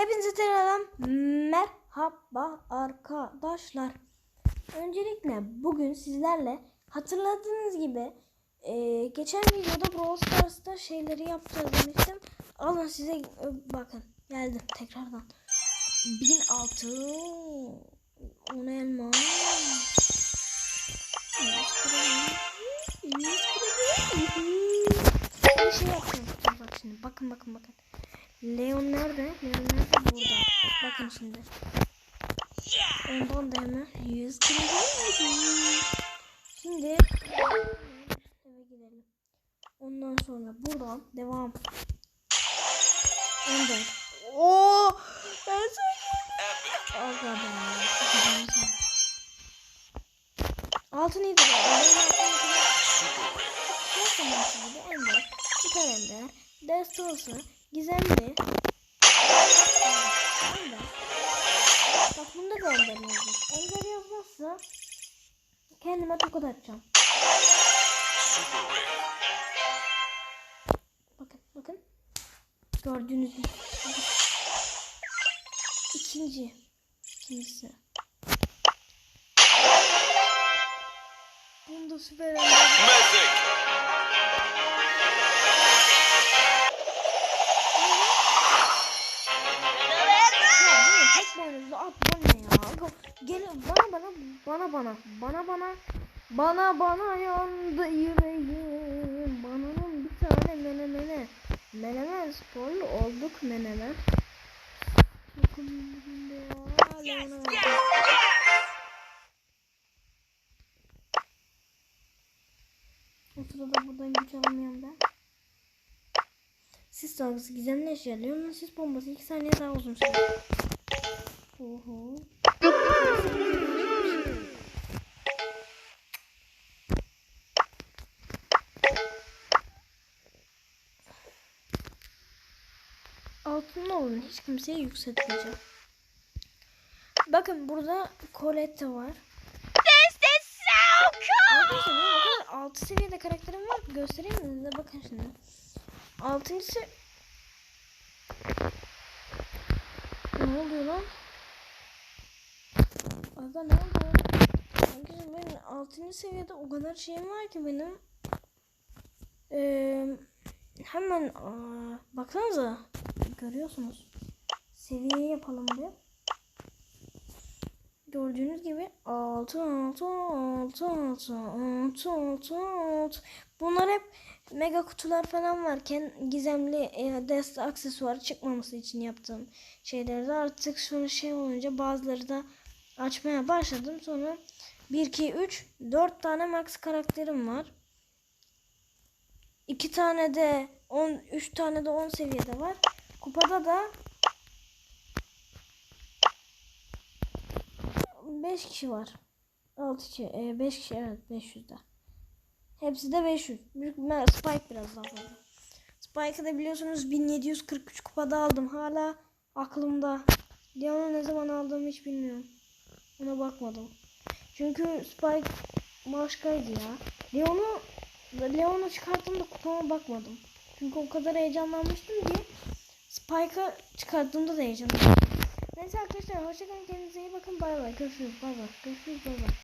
Hepinize tekrardan merhaba arkadaşlar. Öncelikle bugün sizlerle hatırladığınız gibi e, geçen videoda Brawl Stars'ta şeyleri yapacağız demiştim. Alın size e, bakın geldim tekrardan. 1006 10 elma. 100 kredi, 100 kredi. Bir şey yapacağım. Bak şimdi bakın bakın bakın. Leon nerede? Leon nerede? Burada. Bakın şimdi. Ondan da hemen 100 kredi. Şimdi eve gidelim. Ondan sonra buradan devam. 14. Oo! Ben ben. Altın iyidir. Nasıl nasıl Ender, Süper Ender, Destansı, Gizemli. Bak bunda da Ender yazıyor. Ender yazmazsa kendime tokat atacağım. Bakın bakın. Gördüğünüz gibi. İkinci. İkincisi. Bunda süper Ender. Gel bana bana bana bana bana bana bana bana yandı yüreğim. Bananın bir tane menemene Menemen sporlu olduk menemen bak. O sırada buradan güç alamıyorum ben. Sis dalgası gizemli eşya. Leon'un sis bombası 2 saniye daha uzun sürer. Oho Altın olun hiç kimseye yükseltmeyeceğim. Bakın burada Colette var. This is so cool. Arkadaşlar benim o kadar 6 seviyede karakterim var göstereyim mi size bakın şimdi. Altıncısı Ne oluyor lan? Aga ne oldu? Arkadaşlar benim 6. seviyede o kadar şeyim var ki benim. Ee, hemen aa, baksanıza görüyorsunuz. Seviye yapalım bir. Gördüğünüz gibi 6 6 6 6 6 6 6 Bunlar hep mega kutular falan varken gizemli e, dest aksesuarı çıkmaması için yaptığım şeylerdi. Artık sonra şey olunca bazıları da açmaya başladım. Sonra 1 2 3 4 tane max karakterim var. 2 tane de 10 3 tane de 10 seviyede var. Kupada da 5 kişi var. 6 kişi, 5 kişi evet 500'de. Hepsi de 500. Büyük ihtimal Spike biraz daha fazla. Spike'ı da biliyorsunuz 1743 kupada aldım. Hala aklımda. Leon'u ne zaman aldığımı hiç bilmiyorum. Ona bakmadım. Çünkü Spike başkaydı ya. Leon'u Leon'u çıkarttığımda kupama bakmadım. Çünkü o kadar heyecanlanmıştım ki Spike'ı çıkarttığımda da heyecanlanmıştım. Neyse arkadaşlar hoşçakalın kendinize iyi bakın bay bay görüşürüz bay bay görüşürüz bay bay.